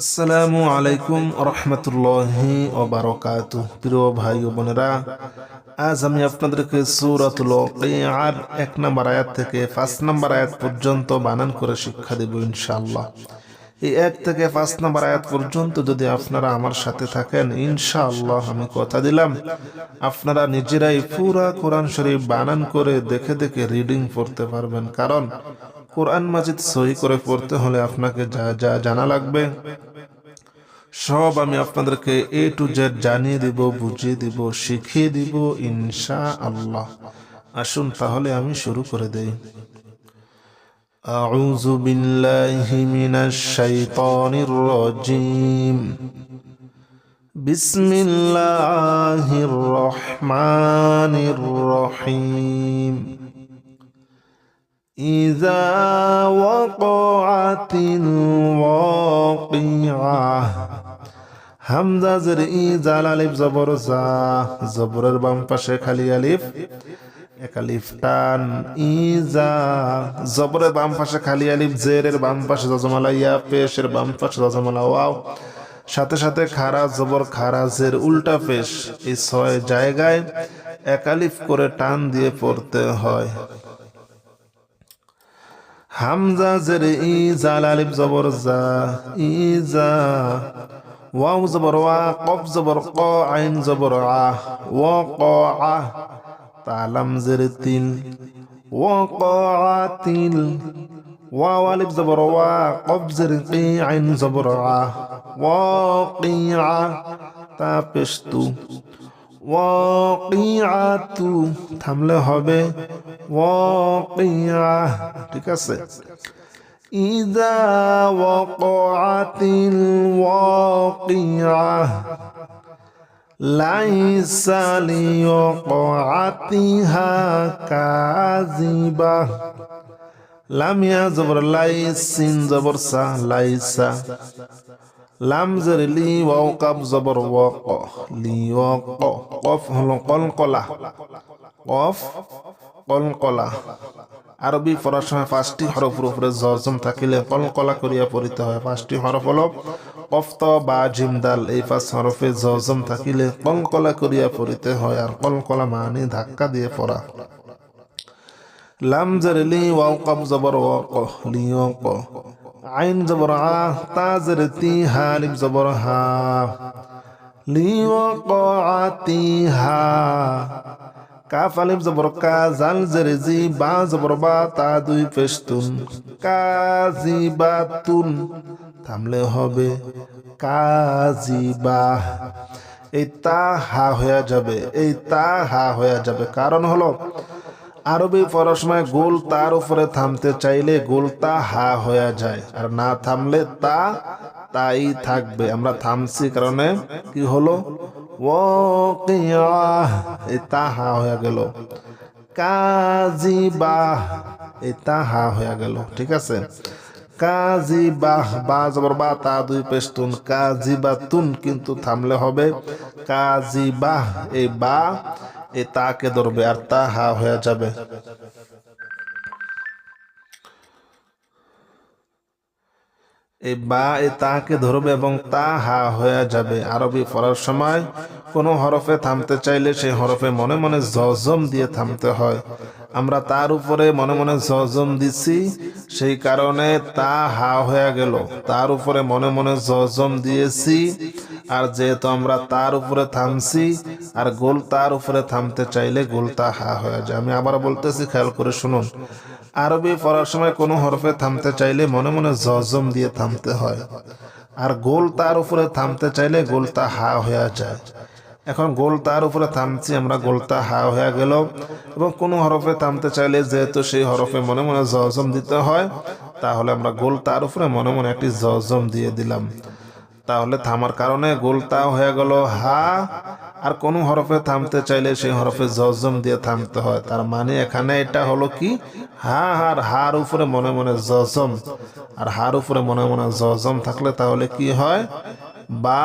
আসসালামু আলাইকুম রহমতুল্লাহি ওবারকাত প্রিয় ভাই ও বোনেরা, আজ আমি আপনাদেরকে সূরাতুল আর এক নম্বর আয়াত থেকে পাঁচ নম্বর আয়াত পর্যন্ত বানান করে শিক্ষা দেব ইনশাআল্লাহ। এই এক থেকে পাঁচ নম্বর আয়াত পর্যন্ত যদি আপনারা আমার সাথে থাকেন, ইনশাআল্লাহ আমি কথা দিলাম। আপনারা নিজেরাই পুরা কোরআন শরীফ বানান করে দেখে দেখে রিডিং পড়তে পারবেন। কারণ কোরআন মাজিদ সহি করে পড়তে হলে আপনাকে যা যা জানা লাগবে সব আমি আপনাদেরকে এ টু জেড জানিয়ে দিব বুঝিয়ে দিব শিখিয়ে দিব ইনশা আল্লাহ আসুন তাহলে আমি শুরু করে দেই أعوذ بالله من الشيطان الرجيم بسم الله الرحمن الرحيم إذا وقعت الواقعة হামজা জের ই জাল আলিফ জবর জা জবরের বাম পাশে খালি আলিফ এক আলিফ টান ইজা জবরের বাম পাশে খালি আলিফ জেরের বাম পাশে জজমালা ইয়া পেশের বাম পাশে জজমালা ওয়াও সাথে সাথে খারা জবর খারা জের উল্টা পেশ এই ছয় জায়গায় এক আলিফ করে টান দিয়ে পড়তে হয় হামজা জের ই জাল আলিফ জবর জা ইজা ওয়াও জবর ওয়া, কফ জবর ক, আইন জবর আ ওয়া ক আ, তালাম জের তিল ওয়া ক আ তিল, ওয়াও আলিফ জবর ওয়া, কফ জের কি আইন জবর আ ওয়া কি আ, তা পেশতু ওয়াকিআতু থামলে হবে ওয়াকিআ ঠিক আছে ইদা ওয়াকাতিল ওয়াকিআ লাইসা লিওয়াকাতিহা কাযিবা লামিয়া জবর লাইসিন জবর সা লাইসা লাম জের লি ওয়াও কাব জবর ওয়াক লি ওয়াক কফ হলো কলকলা কফ কলকলা। আরবি পড়ার সময় পাঁচটি হরফের উপরে জজম থাকিলে কলকলা করিয়া পড়িতে হয়। পাঁচটি হরফ হল কফত বা জিমদাল এই পাঁচ হরফে জজম থাকিলে কলকলা করিয়া পড়িতে হয় আর কলকলা মানে ধাক্কা দিয়ে পড়া। লাম জের লি, ওয়াও কাব জবর ওয়াক লি ওয়াক আইন জবর, আ তাজর তি হালিম জবর, হা। লিওয়াকাতি হা। কাফ আলিম জবর কা জাল জের জি বা জবর বা তা দুই পেশতুন। কাজিবাতুন থামলে হবে। কাজিবা এই তা হা হয়ে যাবে, এই তা হা হয়ে যাবে। কারণ হলো, আরবি পড়ার সময় গোল তার উপরে থামতে চাইলে গোল তা হা হয়ে যায়, আর না থামলে তা তাই থাকবে। আমরা থামছি কারণে কি হলো? ও এই তা হা হয়ে গেল। কাজি বাহ এই তা হা হয়ে গেল। ঠিক আছে? কাজি বাহ বা জবর বা, তা দুই পেস্তুন কাজি বা তুন কিন্তু থামলে হবে। কাজি বাহ এই বা, এ তাকে ধরবে, আর তা হা হয়ে যাবে। এই বা এ তাকে ধরবে এবং তা হা হয়ে যাবে। আরবি পড়ার সময় কোনো হরফে থামতে চাইলে সেই হরফে মনে মনে জজম দিয়ে থামতে হয়। আমরা তার উপরে মনে মনে জজম দিছি, সেই কারণে তা হা হয়ে গেল। তার উপরে মনে মনে জজম দিয়েছি, আর যেহেতু আমরা তার উপরে থামছি, আর গোল তার উপরে থামতে চাইলে গোল তা হা হয়ে যায়। আমি আবার বলতেছি, খেয়াল করে শুনুন। আরবি পড়ার সময় কোনো হরফে থামতে চাইলে মনে মনে জজম দিয়ে থামতে হয়। আর গোল তার উপরে থামতে চাইলে গোলটা হা হয়ে যায়। এখন গোল তার উপরে থামছি, আমরা গোলটা হা হয়ে গেল। এবং কোনো হরফে থামতে চাইলে যেহেতু সেই হরফে মনে মনে জজম দিতে হয়, তাহলে আমরা গোল তার উপরে মনে মনে একটি জজম দিয়ে দিলাম। তাহলে থামার কারণে গোলতা হয়ে গেল, হা। আর কোন হরফে থামতে চাইলে সেই হরফে জজম দিয়ে থামতে হয়। তার মানে এখানে এটা হলো কি? হা আর হার উপরে মনে মনে জজম। আর হার উপরে মনে মনে জজম থাকলে তাহলে কি হয়? বা,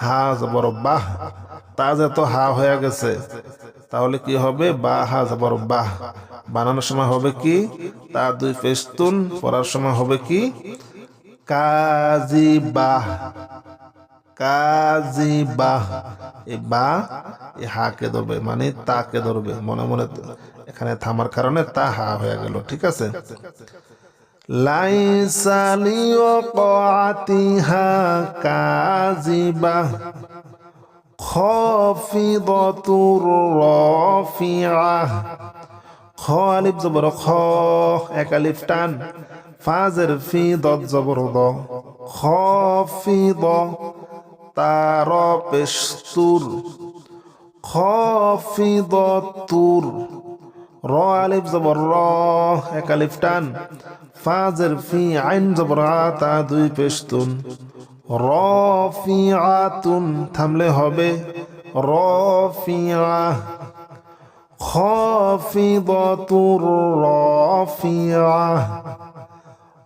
হা, জবর বাহ। তা যেত হা হয়ে গেছে, তাহলে কি হবে? বা, হা, জবর বাহ। বানানোর সময় হবে কি? তা দুই পেস্তুন পড়ার সময় হবে কি? কাজিবাহ এই বা এই হাকে ধরবে মানে তাকে ধরবে, মনে মনে এখানে থামার কারণে তা হা হয়ে গেল, ঠিক আছে? লাইসা লিওয়াতিহা কাজিবাহ খাফিদাতুর রাফিআহ খ আলিফ জবর খ, এক আলিফ টান। ফাজের ফি দত জবর দ। খ ফি দ তার পেস্তুর খ ফি দ তুর র আলিফ জবর র, এক আলিফ টান। ফাজের ফি আইন জবর তা দুই পেস্তুন। রফিআতুন থামলে হবে। রফিআ, খাফিদাতুর রাফিআ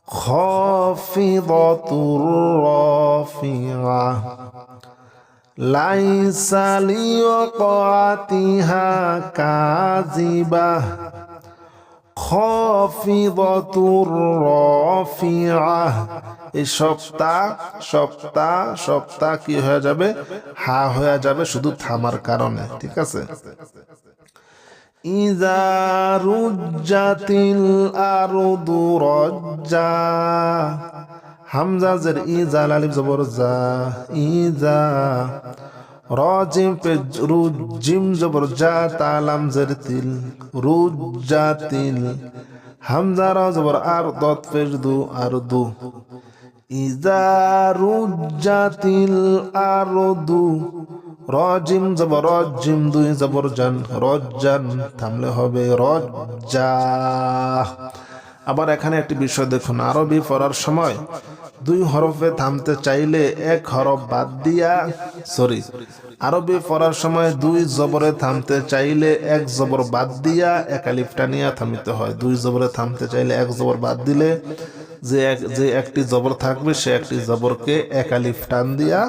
খাফিদাতুর রাফিআ। লাইসা লিওয়াতিহা কাযিবাহ খাফিদাতুর রাফিআহ এই সপ্তাহ সপ্তাহ সপ্তাহ কি হয়ে যাবে? হা হয়ে যাবে শুধু থামার কারণে, ঠিক আছে? ইজা রুজ্জাতিল আরদু রজ্জা। হামজা জের ইজা লালিফ জবর জা, ইজা। রজিম পে রুজিম জবর জা, তালাম জের তিল রুজ্জাতিল হামজা র জবর আর দত পেশ দু আর দু। ইজা রুজ্জাতিল আরদু রজিম জবর, রজিম দুই জবর জান, রজ্জান থামলে হবে রজ্জা। আবার এখানে একটি বিষয় দেখুন, আরবি পড়ার সময় দুই হরফে থামতে চাইলে এক হরফ বাদ দিয়া সরি। আরবি পড়ার সময় দুই জবরে থামতে চাইলে এক জবর বাদ দিয়া এক আলিফটা নিয়ে থামিতে হয়। দুই জবরে থামতে চাইলে এক জবর বাদ দিলে যে এক যে একটি জবর থাকবে, সে একটি জবরকে এক আলিফ টান দিয়া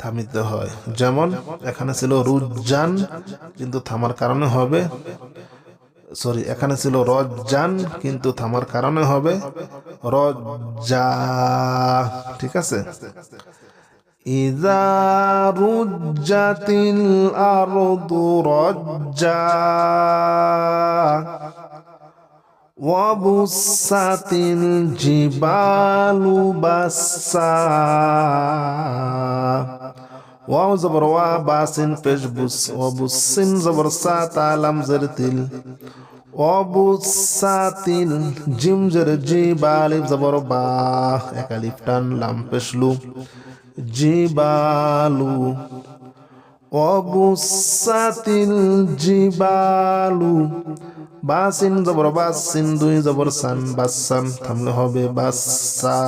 থামিতে হয়। যেমন এখানে ছিল রুজান কিন্তু থামার কারণে হবে সরি এখানে ছিল রজান কিন্তু থামার কারণে হবে রজা ঠিক আছে ইজা রুজ্জাতিল আরদু রজ্জা وبست الجبال بسا واو زبر وا باسن پیش بس وبسن زبر سا تالم زرتل وبساتل জিম জের জি বালিফ জবর বা এক আলিফ টান লাম পেশলু জিবালু অবুসাতিল জিবালু বাসিন জবর বাসিন দুই জবর সান বাসান থামলে হবে বাসা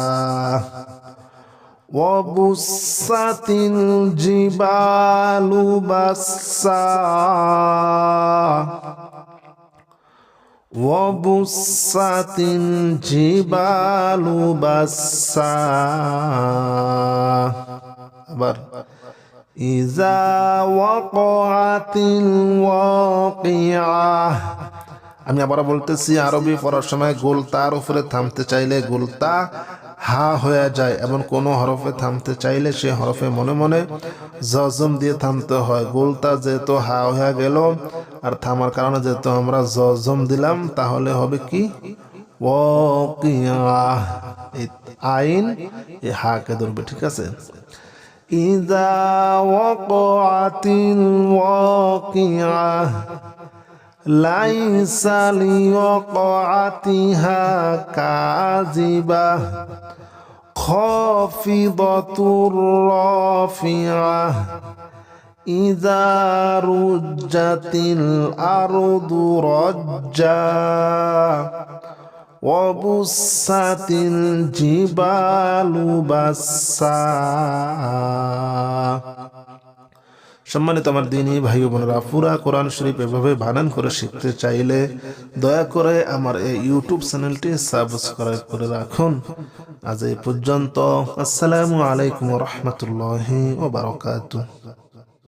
অবুসাতিল জিবালু বাসা وبست الجبال بسا আবার ইজা ওয়াকাতিল ওয়াকিআহ আমি আবার বলতেছি আরবি পড়ার সময় গোলতার উপরে থামতে চাইলে গোলতা হা হয়ে যায় এবং কোনো হরফে থামতে চাইলে সে হরফে মনে মনে জজম দিয়ে থামতে হয়। গোলতা যেহেতু হা হয়ে গেল আর থামার কারণে যেহেতু আমরা জজম দিলাম, তাহলে হবে কি? আইন এ হাকে ধরবে, ঠিক আছে? ইদা ওয়াকাতিল ওয়াকিয়া ليس لوقعتها كاذبة خافضة رافعة إذا رجت الأرض رجا وبست الجبال بسا সম্মানিত আমার দিনী ভাই বোনেরা, পুরা কোরআন শরীফ এভাবে বানান করে শিখতে চাইলে দয়া করে আমার এই ইউটিউব চ্যানেলটি সাবস্ক্রাইব করে রাখুন। আজ এই পর্যন্ত, আসসালামু আলাইকুম রহমতুল্লাহ ও বারকাতুহ।